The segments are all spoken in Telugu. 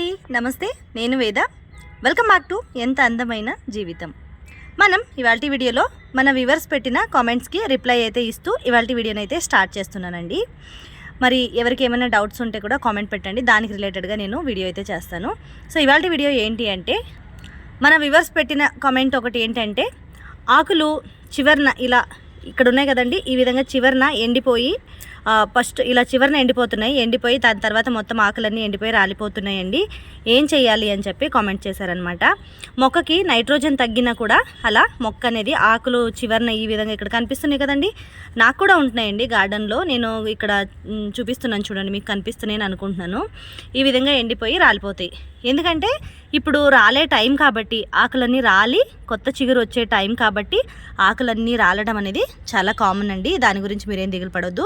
అండి. నమస్తే నేను వేద. వెల్కమ్ బ్యాక్ టు ఎంత అందమైన జీవితం. మనం ఇవాళ వీడియోలో మన వివర్స్ పెట్టిన కామెంట్స్కి రిప్లై అయితే ఇస్తూ ఇవాళ వీడియోని అయితే స్టార్ట్ చేస్తున్నానండి. మరి ఎవరికి ఏమైనా డౌట్స్ ఉంటే కూడా కామెంట్ పెట్టండి. దానికి రిలేటెడ్గా నేను వీడియో అయితే చేస్తాను. సో ఇవాళ వీడియో ఏంటి అంటే మన వివర్స్ పెట్టిన కామెంట్ ఒకటి ఏంటంటే ఆకులు చివరన ఇలా ఇక్కడ ఉన్నాయి కదండి. ఈ విధంగా చివరన ఎండిపోయి ఫస్ట్ ఇలా చివరన ఎండిపోతున్నాయి. ఎండిపోయి దాని తర్వాత మొత్తం ఆకులన్నీ ఎండిపోయి రాలిపోతున్నాయండి. ఏం చేయాలి అని చెప్పి కామెంట్ చేశారనమాట మొక్కకి నైట్రోజన్ తగ్గినా కూడా అలా మొక్క అనేది ఆకులు చివరన ఈ విధంగా ఇక్కడ కనిపిస్తున్నాయి కదండి. నాకు కూడా ఉంటున్నాయండి గార్డెన్లో. నేను ఇక్కడ చూపిస్తున్నాను చూడండి మీకు కనిపిస్తున్నాయని అనుకుంటున్నాను. ఈ విధంగా ఎండిపోయి రాలిపోతాయి. ఎందుకంటే ఇప్పుడు రాలే టైం కాబట్టి ఆకులన్నీ రాలి కొత్త చిగురు వచ్చే టైం కాబట్టి ఆకులన్నీ రాలడం అనేది చాలా కామన్ అండి. దాని గురించి మీరేం దిగులు పడొద్దు.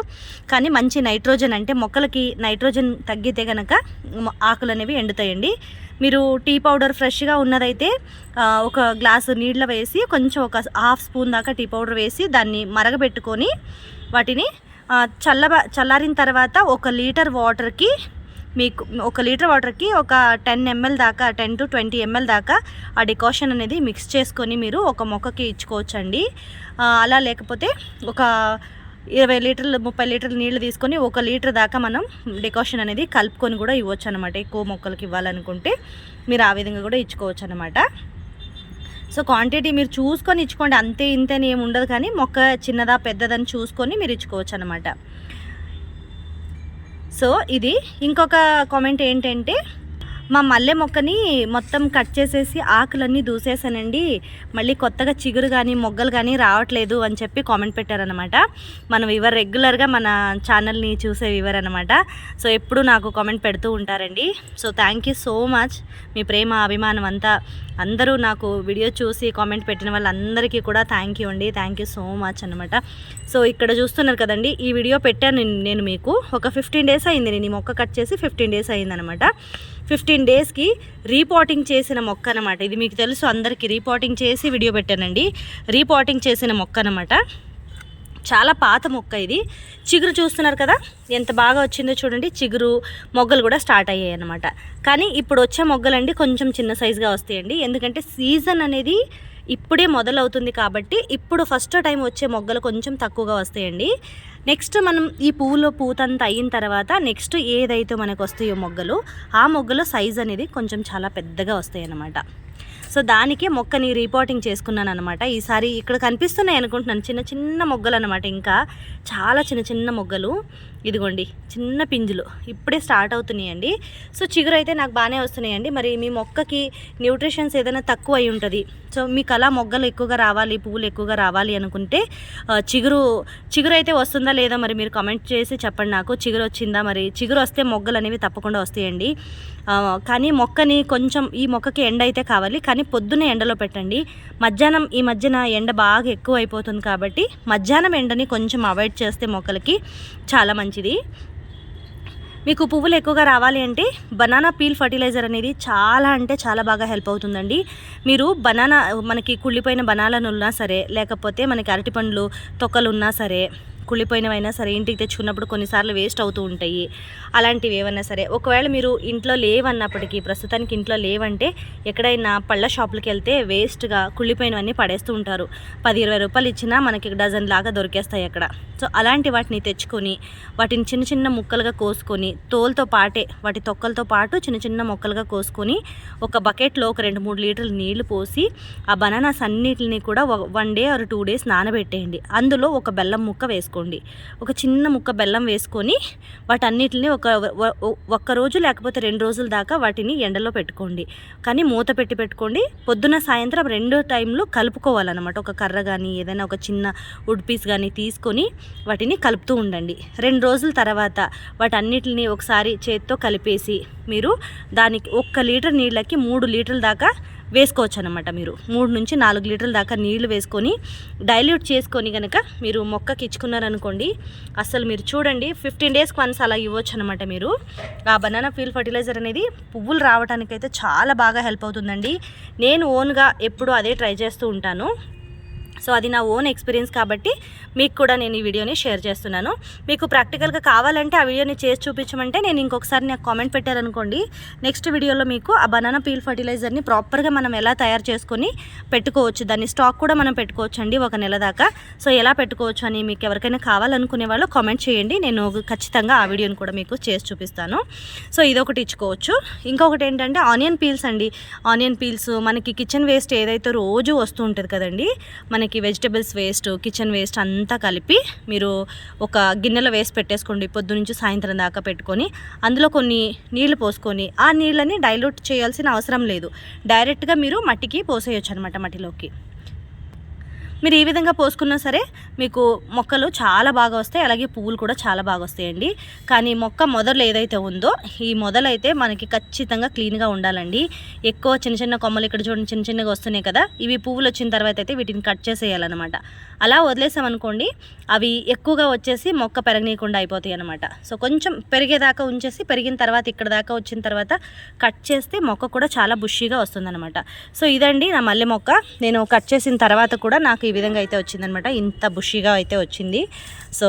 కానీ మంచి నైట్రోజన్ అంటే మొక్కలకి నైట్రోజన్ తగ్గితే కనుక ఆకులనేవి ఆకులు అనేవి ఎండుతాయండి. మీరు టీ పౌడర్ ఫ్రెష్గా ఉన్నదైతే ఒక గ్లాసు నీళ్ళ వేసి కొంచెం ఒక హాఫ్ స్పూన్ దాకా టీ పౌడర్ వేసి దాన్ని మరగబెట్టుకొని వాటిని చల్లబ చల్ల చల్లారిన తర్వాత ఒక లీటర్ వాటర్కి మీకు ఒక లీటర్ వాటర్కి ఒక టెన్ ఎంఎల్ దాకా టెన్ టు ట్వంటీ ఎంఎల్ దాకా ఆ డికాషన్ అనేది మిక్స్ చేసుకొని మీరు ఒక మొక్కకి ఇచ్చుకోవచ్చండి. అలా లేకపోతే ఒక ఇరవై లీటర్లు ముప్పై లీటర్లు నీళ్ళు తీసుకొని ఒక లీటర్ దాకా మనం డికాషన్ అనేది కలుపుకొని కూడా ఇవ్వచ్చు అనమాట ఎక్కువ మొక్కలకి ఇవ్వాలనుకుంటే మీరు ఆ విధంగా కూడా ఇచ్చుకోవచ్చు అనమాట సో క్వాంటిటీ మీరు చూసుకొని ఇచ్చుకోండి. అంతే ఇంతే అని ఏమి ఉండదు కానీ మొక్క చిన్నదా పెద్దదని చూసుకొని మీరు ఇచ్చుకోవచ్చు అనమాట సో ఇది ఇంకొక కామెంట్ ఏంటంటే మా మల్లె మొక్కని మొత్తం కట్ చేసేసి ఆకులన్నీ దూసేసానండి. మళ్ళీ కొత్తగా చిగురు కానీ మొగ్గలు కానీ రావట్లేదు అని చెప్పి కామెంట్ పెట్టారనమాట మనం వివర్ రెగ్యులర్గా మన ఛానల్ని చూసే వివర్ అనమాట సో ఎప్పుడు నాకు కామెంట్ పెడుతూ ఉంటారండి. So thank you so much మీ ప్రేమ అభిమానం అంతా అందరూ నాకు వీడియో చూసి కామెంట్ పెట్టిన వాళ్ళందరికీ కూడా థ్యాంక్ యూ అండి. థ్యాంక్ యూ సో మచ్ అనమాట సో ఇక్కడ చూస్తున్నారు కదండి ఈ వీడియో పెట్టాను నేను- నేను మీకు. ఒక ఫిఫ్టీన్ డేస్ అయింది నేను ఈ మొక్క కట్ చేసి ఫిఫ్టీన్ డేస్ అయిందనమాట ఫిఫ్టీన్ డేస్కి రీపాటింగ్ చేసిన మొక్క అనమాట ఇది మీకు తెలుసు అందరికీ రీపాటింగ్ చేసి వీడియో పెట్టానండి. రీపాటింగ్ చేసిన మొక్క అనమాట చాలా పాత మొక్క ఇది. చిగురు చూస్తున్నారు కదా? ఎంత బాగా వచ్చిందో చూడండి. చిగురు మొగ్గలు కూడా స్టార్ట్ అయ్యాయి అనమాట కానీ ఇప్పుడు వచ్చే మొగ్గలండి కొంచెం చిన్న సైజుగా వస్తాయండి. ఎందుకంటే సీజన్ అనేది ఇప్పుడే మొదలవుతుంది కాబట్టి ఇప్పుడు ఫస్ట్ టైం వచ్చే మొగ్గలు కొంచెం తక్కువగా వస్తాయండి. నెక్స్ట్ మనం ఈ పువ్వులో పూతంతా అయిన తర్వాత నెక్స్ట్ ఏదైతే మనకు వస్తాయో మొగ్గలు ఆ మొగ్గలో సైజ్ అనేది కొంచెం చాలా పెద్దగా వస్తాయి అన్నమాట సో దానికి మొక్కని రీపోర్టింగ్ చేసుకున్నాను అనమాట ఈసారి ఇక్కడ కనిపిస్తున్నాయి అనుకుంటున్నాను. చిన్న చిన్న మొగ్గలు అనమాట ఇంకా. చాలా చిన్న చిన్న మొగ్గలు. ఇదిగోండి చిన్న పింజులు. ఇప్పుడే స్టార్ట్ అవుతున్నాయండి. సో చిగురు అయితే నాకు బాగానే వస్తున్నాయండి. మరి మీ మొక్కకి న్యూట్రిషన్స్ ఏదైనా తక్కువ అయి ఉంటుంది. సో మీకు అలా మొగ్గలు ఎక్కువగా రావాలి పువ్వులు ఎక్కువగా రావాలి అనుకుంటే చిగురు చిగురు అయితే వస్తుందా లేదా మరి మీరు కామెంట్ చేసి చెప్పండి నాకు. చిగురు వచ్చిందా మరి? చిగురు వస్తే మొగ్గలు అనేవి తప్పకుండా వస్తాయండి. కానీ మొక్కని కొంచెం ఈ మొక్కకి ఎండ అయితే కావాలి. కానీ పొద్దున్నే ఎండలో పెట్టండి. మధ్యాహ్నం ఈ మధ్యన ఎండ బాగా ఎక్కువ అయిపోతుంది కాబట్టి మధ్యాహ్నం ఎండని కొంచెం అవాయిడ్ చేస్తే మొక్కలకి చాలా మంచిది. మీకు పువ్వులు ఎక్కువగా రావాలి అంటే బనానా పీల్ ఫర్టిలైజర్ అనేది చాలా అంటే చాలా బాగా హెల్ప్ అవుతుందండి. మీరు బనానా మనకి కుళ్ళిపోయిన బనాలను ఉన్నా సరే లేకపోతే మనకి అరటిపండ్లు తొక్కలు ఉన్నా సరే కుళ్ళిపోయినవైనా సరే ఇంటికి తెచ్చుకున్నప్పుడు కొన్నిసార్లు వేస్ట్ అవుతూ ఉంటాయి. అలాంటివి ఏమన్నా సరే ఒకవేళ మీరు ఇంట్లో లేవన్నప్పటికీ ప్రస్తుతానికి ఇంట్లో లేవంటే ఎక్కడైనా పళ్ళ షాపులకి వెళ్తే వేస్ట్గా కుళ్ళిపోయినవన్నీ పడేస్తూ ఉంటారు. పది ఇరవై రూపాయలు ఇచ్చినా మనకి డజన్ లాగా దొరికేస్తాయి అక్కడ. సో అలాంటి వాటిని తెచ్చుకొని వాటిని చిన్న చిన్న ముక్కలుగా కోసుకొని తోలుతో పాటే వాటి తొక్కలతో పాటు చిన్న చిన్న ముక్కలుగా కోసుకొని ఒక బకెట్లో ఒక రెండు మూడు లీటర్లు నీళ్ళు పోసి ఆ బనానాస్ అన్నిటిని కూడా one day or two days నానబెట్టేయండి. అందులో ఒక బెల్లం ముక్క వేసుకోండి. ఒక చిన్న ముక్క బెల్లం వేసుకొని వాటన్నిటిని ఒక ఒక్క రోజు లేకపోతే రెండు రోజుల దాకా వాటిని ఎండలో పెట్టుకోండి. కానీ మూత పెట్టి పెట్టుకోండి. పొద్దున సాయంత్రం రెండు టైంలో కలుపుకోవాలన్నమాట. ఒక కర్ర కానీ ఏదైనా ఒక చిన్న వుడ్ పీస్ కానీ తీసుకొని వాటిని కలుపుతూ ఉండండి. రెండు రోజుల తర్వాత వాటన్నిటిని ఒకసారి చేత్తో కలిపేసి మీరు దానికి ఒక్క లీటర్ నీళ్ళకి మూడు లీటర్ల దాకా వేసుకోవచ్చు అనమాట మీరు. మూడు నుంచి నాలుగు లీటర్ల దాకా నీళ్ళు వేసుకొని డైల్యూట్ చేసుకొని కనుక మీరు మొక్కకి ఇచ్చుకున్నారనుకోండి అసలు మీరు చూడండి ఫిఫ్టీన్ డేస్కి వన్స్ అలా ఇవ్వచ్చు అనమాట మీరు. ఆ బనానా ఫీల్ ఫర్టిలైజర్ అనేది పువ్వులు రావడానికైతే చాలా బాగా హెల్ప్ అవుతుందండి. నేను ఓన్గా ఎప్పుడూ అదే ట్రై చేస్తూ ఉంటాను. సో అది నా ఓన్ ఎక్స్పీరియన్స్ కాబట్టి మీకు కూడా నేను ఈ వీడియోని షేర్ చేస్తున్నాను. మీకు ప్రాక్టికల్గా కావాలంటే ఆ వీడియోని చేసి చూపించమంటే నేను ఇంకొకసారి నాకు కామెంట్ పెట్టారనుకోండి. నెక్స్ట్ వీడియోలో మీకు ఆ బనానా పీల్ ఫర్టిలైజర్ని ప్రాపర్గా మనం ఎలా తయారు చేసుకొని పెట్టుకోవచ్చు దాన్ని స్టాక్ కూడా మనం పెట్టుకోవచ్చు అండి ఒక నెల దాకా. సో ఎలా పెట్టుకోవచ్చు అని మీకు ఎవరికైనా కావాలనుకునే వాళ్ళు కామెంట్ చేయండి. నేను ఖచ్చితంగా ఆ వీడియోని కూడా మీకు చేసి చూపిస్తాను. సో ఇదొకటి ఇచ్చుకోవచ్చు. ఇంకొకటి ఏంటంటే ఆనియన్ పీల్స్ అండి. ఆనియన్ పీల్స్ మనకి కిచెన్ వేస్ట్ ఏదైతే రోజు వస్తూ ఉంటుంది కదండి మనకి వెజిటబుల్స్ వేస్ట్ కిచెన్ వేస్ట్ అంతా కలిపి మీరు ఒక గిన్నెలో వేసి పెట్టేసుకోండి. పొద్దు నుంచి సాయంత్రం దాకా పెట్టుకొని అందులో కొన్ని నీళ్ళు పోసుకొని ఆ నీళ్ళని డైల్యూట్ చేయాల్సిన అవసరం లేదు. డైరెక్ట్గా మీరు మట్టికి పోసేయచ్చు అనమాట మట్టిలోకి. మీరు ఈ విధంగా పోసుకున్నా సరే మీకు మొక్కలు చాలా బాగా వస్తాయి అలాగే పువ్వులు కూడా చాలా బాగా వస్తాయండి. కానీ మొక్క మొదలు ఏదైతే ఉందో ఈ మొదలైతే మనకి ఖచ్చితంగా క్లీన్గా ఉండాలండి. ఎక్కువ చిన్న చిన్న కొమ్మలు ఇక్కడ చూడండి చిన్న చిన్నగా వస్తున్నాయి కదా ఇవి పువ్వులు వచ్చిన తర్వాత అయితే వీటిని కట్ చేసేయాలన్నమాట. అలా వదిలేసామనుకోండి అవి ఎక్కువగా వచ్చేసి మొక్క పెరగనీయకుండా అయిపోతాయి అనమాట సో కొంచెం పెరిగేదాకా ఉంచేసి పెరిగిన తర్వాత ఇక్కడ దాకా వచ్చిన తర్వాత కట్ చేస్తే మొక్క కూడా చాలా బుషీగా వస్తుందన్నమాట. సో ఇదండి నా మల్లె మొక్క. నేను కట్ చేసిన తర్వాత కూడా నాకు ఈ విధంగా అయితే వచ్చిందనమాట ఇంత బుషీగా అయితే వచ్చింది. సో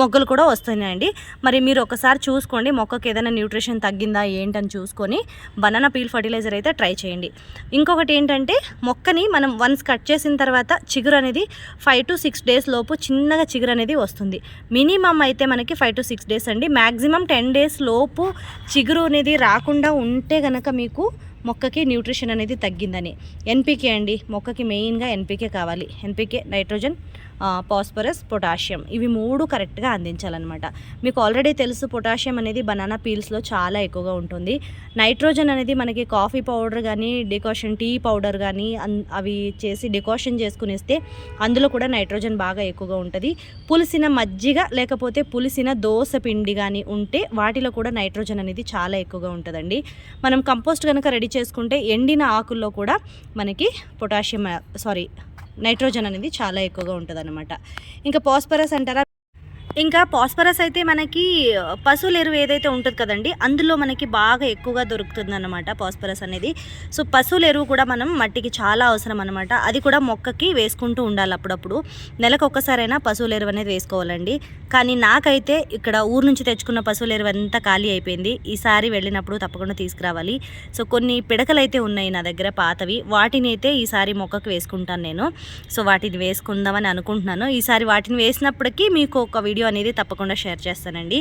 మొగ్గలు కూడా వస్తున్నాయండి. మరి మీరు ఒకసారి చూసుకోండి మొక్కకి ఏదైనా న్యూట్రిషన్ తగ్గిందా ఏంటని చూసుకొని బనానా పీల్ ఫర్టిలైజర్ అయితే ట్రై చేయండి. ఇంకొకటి ఏంటంటే మొక్కని మనం వన్స్ కట్ చేసిన తర్వాత చిగురు అనేది five five to six days లోపు చిన్నగా చిగురు అనేది వస్తుంది. మినిమం అయితే మనకి ఫైవ్ టు సిక్స్ డేస్ అండి. మ్యాక్సిమం టెన్ డేస్ లోపు చిగురు అనేది రాకుండా ఉంటే కనుక మీకు మొక్కకి న్యూట్రిషన్ అనేది తగ్గిందని. ఎన్పికే అండి. మొక్కకి మెయిన్గా ఎన్పికే కావాలి. NPK nitrogen phosphorus potassium. ఇవి మూడు కరెక్ట్గా అందించాలన్నమాట. మీకు ఆల్రెడీ తెలుసు పొటాషియం అనేది బనానా పీల్స్లో చాలా ఎక్కువగా ఉంటుంది. నైట్రోజన్ అనేది మనకి కాఫీ పౌడర్ కానీ డికాషన్ టీ పౌడర్ కానీ అవి చేసి డికాషన్ చేసుకుని ఇస్తే అందులో కూడా నైట్రోజన్ బాగా ఎక్కువగా ఉంటుంది. పులిసిన మజ్జిగ లేకపోతే పులిసిన దోస పిండి కానీ ఉంటే వాటిలో కూడా నైట్రోజన్ అనేది చాలా ఎక్కువగా ఉంటుందండి. మనం కంపోస్ట్ కనుక రెడీ చేసుకుంటే ఎండిన ఆకుల్లో కూడా మనకి పొటాషియం సారీ నైట్రోజన్ అనేది చాలా ఎక్కువగా ఉంటుంది ఇంకా పాస్పరస్ అంటారా? ఇంకా పాస్పరస్ అయితే మనకి పశువుల ఎరువు ఏదైతే ఉంటుంది కదండి అందులో మనకి బాగా ఎక్కువగా దొరుకుతుంది అనమాట పాస్పరస్ అనేది. సో పశువుల ఎరువు కూడా మనం మట్టికి చాలా అవసరం అనమాట అది కూడా మొక్కకి వేసుకుంటూ ఉండాలి అప్పుడప్పుడు. నెలకు ఒక్కసారైనా పశువుల ఎరువు అనేది వేసుకోవాలండి. కానీ నాకైతే ఇక్కడ ఊరు నుంచి తెచ్చుకున్న పశువుల ఎరువు అంతా ఖాళీ అయిపోయింది. ఈసారి వెళ్ళినప్పుడు తప్పకుండా తీసుకురావాలి. సో కొన్ని పిడకలు అయితే ఉన్నాయి నా దగ్గర పాతవి. వాటిని అయితే ఈసారి మొక్కకు వేసుకుంటాను నేను. సో వాటిని వేసుకుందామని అనుకుంటున్నాను. ఈసారి వాటిని వేసినప్పటికీ మీకు ఒక వీడియో వీడియో అనేది తప్పకుండా షేర్ చేస్తానండి.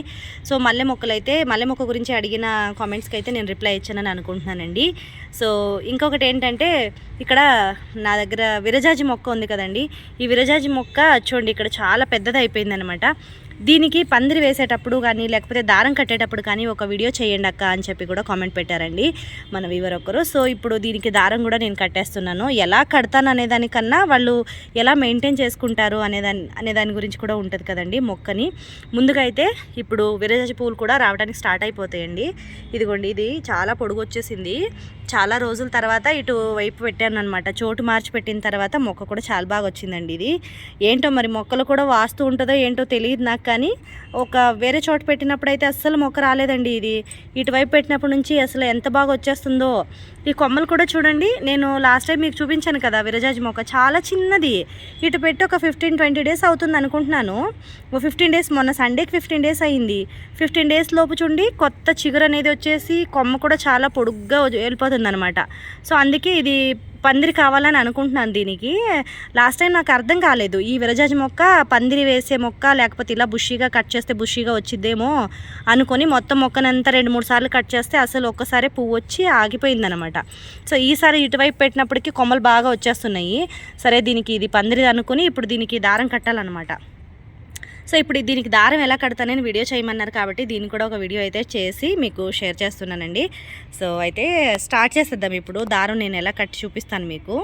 సో మల్లె మొక్కలు అయితే మల్లె మొక్క గురించి అడిగిన కామెంట్స్కి అయితే నేను రిప్లై ఇచ్చానని అనుకుంటున్నానండి. సో ఇంకొకటి ఏంటంటే ఇక్కడ నా దగ్గర విరజాజి మొక్క ఉంది కదండి. ఈ విరజాజి మొక్క చూడండి ఇక్కడ చాలా పెద్దది అయిపోయిందనమాట దీనికి పందిరి వేసేటప్పుడు కానీ లేకపోతే దారం కట్టేటప్పుడు కానీ ఒక వీడియో చేయండి అక్క అని చెప్పి కూడా కామెంట్ పెట్టారండి మన వీవర్ ఒకరు సో ఇప్పుడు దీనికి దారం కూడా నేను కట్టేస్తున్నాను. ఎలా కడతాను అనే దానికన్నా వాళ్ళు ఎలా మెయింటైన్ చేసుకుంటారు అనేదాని అనే దాని గురించి కూడా ఉంటుంది కదండి మొక్కని. ముందుగా అయితే ఇప్పుడు విరజ పూలు కూడా రావడానికి స్టార్ట్ అయిపోతాయండి. ఇదిగోండి ఇది చాలా పొడుగు వచ్చేసింది చాలా రోజుల తర్వాత ఇటు వైపు పెట్టాను అనమాట చోటు మార్చి పెట్టిన తర్వాత మొక్క కూడా చాలా బాగా వచ్చిందండి ఇది. ఏంటో మరి మొక్కలు కూడా వాస్తూ ఉంటుందో ఏంటో తెలియదు నాకు. కానీ ఒక వేరే చోట పెట్టినప్పుడు అయితే అస్సలు మొక్క రాలేదండి ఇది. ఇటువైపు పెట్టినప్పటి నుంచి అసలు ఎంత బాగా వచ్చేస్తుందో. ఈ కొమ్మలు కూడా చూడండి నేను లాస్ట్ టైం మీకు చూపించాను కదా విరజాజి మొక్క చాలా చిన్నది. ఇటు పెట్టి ఒక ఫిఫ్టీన్ ట్వంటీ డేస్ అవుతుంది అనుకుంటున్నాను. ఫిఫ్టీన్ డేస్ మొన్న సండేకి ఫిఫ్టీన్ డేస్ అయింది. ఫిఫ్టీన్ డేస్ లోపు చూడండి కొత్త చిగురు అనేది వచ్చేసి కొమ్మ కూడా చాలా పొడుగ్గా వెళ్ళిపోతుంది అనమాట సో అందుకే ఇది పందిరి కావాలని అనుకుంటున్నాను దీనికి. లాస్ట్ టైం నాకు అర్థం కాలేదు. ఈ విరజాజి మొక్క పందిరి వేసే మొక్క లేకపోతే ఇలా బుషీగా కట్ చేస్తే బుషీగా వచ్చిద్దేమో అనుకొని మొత్తం మొక్కనంతా రెండు మూడు సార్లు కట్ చేస్తే అసలు ఒక్కసారి పువ్వు వచ్చి ఆగిపోయిందనమాట. సో ఈసారి ఇటువైపు పెట్టినప్పటికీ కొమ్మలు బాగా వచ్చేస్తున్నాయి. సరే దీనికి ఇది పందిరి అనుకుని ఇప్పుడు దీనికి దారం కట్టాలన్నమాట. సో ఇప్పుడు దీనికి దారం ఎలా కడతానని వీడియో చేయమన్నారు కాబట్టి దీన్ని కూడా ఒక వీడియో అయితే చేసి మీకు షేర్ చేస్తున్నానండి. సో అయితే స్టార్ట్ చేసేద్దాం ఇప్పుడు. దారం నేను ఎలా కట్టి చూపిస్తాను మీకు.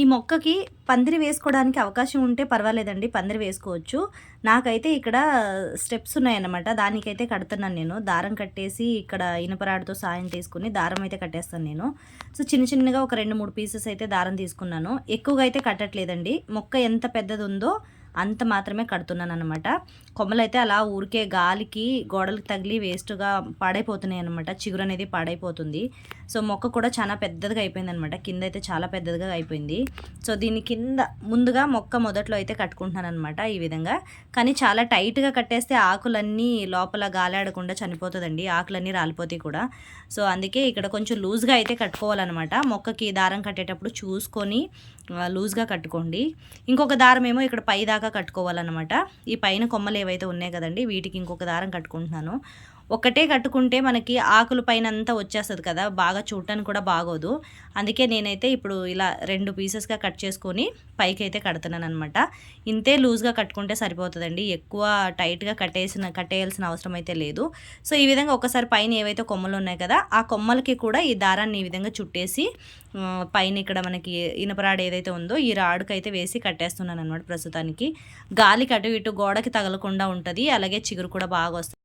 ఈ మొక్కకి పందిరి వేసుకోవడానికి అవకాశం ఉంటే పర్వాలేదండి పందిరి వేసుకోవచ్చు. నాకైతే ఇక్కడ స్టెప్స్ ఉన్నాయన్నమాట దానికైతే కడుతున్నాను నేను. దారం కట్టేసి ఇక్కడ ఇనుపరాడుతో సాయం తీసుకుని దారం అయితే కట్టేస్తాను నేను. సో చిన్న చిన్నగా ఒక రెండు మూడు పీసెస్ అయితే దారం తీసుకున్నాను. ఎక్కువగా అయితే కట్టట్లేదండి. మొక్క ఎంత పెద్దది ఉందో అంత మాత్రమే కడుతున్నాను అనమాట కొమ్మలు అయితే అలా ఊరికే గాలికి గోడలకు తగిలి వేస్ట్గా పాడైపోతున్నాయి అనమాట చిగురు అనేది పాడైపోతుంది. సో మొక్క కూడా చాలా పెద్దదిగా అయిపోయింది అనమాట కింద అయితే చాలా పెద్దదిగా అయిపోయింది. సో దీని కింద ముందుగా మొక్క మొదట్లో అయితే కట్టుకుంటున్నాను అనమాట ఈ విధంగా. కానీ చాలా టైట్గా కట్టేస్తే ఆకులన్నీ లోపల గాలాడకుండా చనిపోతుందండి. ఆకులన్నీ రాలిపోతాయి కూడా. సో అందుకే ఇక్కడ కొంచెం లూజ్గా అయితే కట్టుకోవాలన్నమాట. మొక్కకి దారం కట్టేటప్పుడు చూసుకొని లూజ్గా కట్టుకోండి. ఇంకొక దారం ఏమో ఇక్కడ పై దాకా కట్టుకోవాలన్నమాట. ఈ పైన కొమ్మలు ఏవైతే ఉన్నాయి కదండి వీటికి ఇంకొక దారం కట్టుకుంటున్నాను. ఒక్కటే కట్టుకుంటే మనకి ఆకుల పైన అంతా వచ్చేస్తుంది కదా బాగా చూడటానికి కూడా బాగోదు. అందుకే నేనైతే ఇప్పుడు ఇలా రెండు పీసెస్గా కట్ చేసుకొని పైకి అయితే కడుతున్నాను అనమాట ఇంతే లూజ్గా కట్టుకుంటే సరిపోతుందండి. ఎక్కువ టైట్గా కట్టేసిన కట్టేయాల్సిన అవసరం అయితే లేదు. సో ఈ విధంగా ఒకసారి పైన ఏవైతే కొమ్మలు ఉన్నాయి కదా ఆ కొమ్మలకి కూడా ఈ దారాన్ని ఈ విధంగా చుట్టేసి పైన ఇక్కడ మనకి ఇనపరాడు ఏదైతే ఉందో ఈ రాడుకి అయితే వేసి కట్టేస్తున్నాను అనమాట ప్రస్తుతానికి. గాలికి అటు ఇటు గోడకి తగలకుండా ఉంటుంది. అలాగే చిగురు కూడా బాగా వస్తుంది.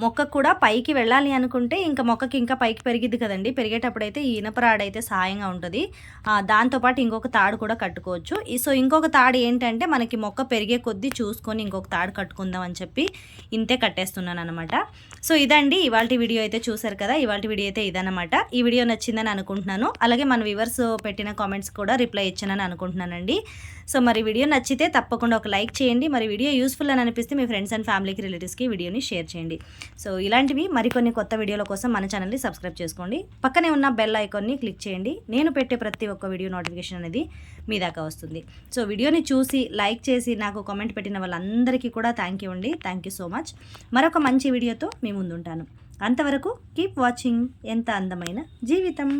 మొక్క కూడా పైకి వెళ్ళాలి అనుకుంటే ఇంకా మొక్కకి ఇంకా పైకి పెరిగిద్ది కదండి. పెరిగేటప్పుడు అయితే ఈ ఇనపరాడు అయితే సాయంగా ఉంటుంది. దాంతోపాటు ఇంకొక తాడు కూడా కట్టుకోవచ్చు. ఈ- సో ఇంకొక తాడు ఏంటంటే మనకి మొక్క పెరిగే కొద్దీ చూసుకొని ఇంకొక తాడు కట్టుకుందాం అని చెప్పి ఇంతే కట్టేస్తున్నాను అనమాట సో ఇదండి ఇవాళ వీడియో అయితే చూసారు కదా ఇవాళ వీడియో అయితే ఇదనమాట ఈ వీడియో నచ్చిందని అనుకుంటున్నాను. అలాగే మన వివర్స్ పెట్టిన కామెంట్స్ కూడా రిప్లై ఇచ్చానని అనుకుంటున్నానండి. సో మరి వీడియో నచ్చితే తప్పకుండా ఒక లైక్ చేయండి. మరి వీడియో యూస్ఫుల్ అని అనిపిస్తే మీ ఫ్రెండ్స్ అండ్ ఫ్యామిలీకి రిలేటివ్స్కి వీడియోని షేర్ చేయండి. సో ఇలాంటివి మరికొన్ని కొత్త వీడియోల కోసం మన ఛానల్ని సబ్స్క్రైబ్ చేసుకోండి. పక్కనే ఉన్న బెల్ ఐకాన్ని క్లిక్ చేయండి. నేను పెట్టే ప్రతి ఒక్క వీడియో నోటిఫికేషన్ అనేది మీ దాకా వస్తుంది. సో వీడియోని చూసి లైక్ చేసి నాకు కామెంట్ పెట్టిన వాళ్ళందరికీ కూడా థ్యాంక్ యూ అండి. థ్యాంక్ యూ సో మచ్ మరొక మంచి వీడియోతో మీ ముందుంటాను. అంతవరకు కీప్ వాచింగ్ ఎంత అందమైన జీవితం.